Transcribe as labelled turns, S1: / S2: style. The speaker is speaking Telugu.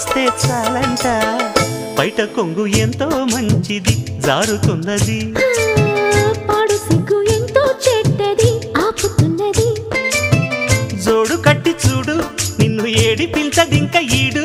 S1: ఒళ్ళోకొస్తే చాలంట. బయట కొంగు ఎంతో మంచిది జారుతున్నది.
S2: పాడు సిగ్గు ఎంతో చెడ్డది ఆపుతున్నది.
S1: జోడు కట్టి చూడు నిన్ను ఏడిపించదింక ఈడు.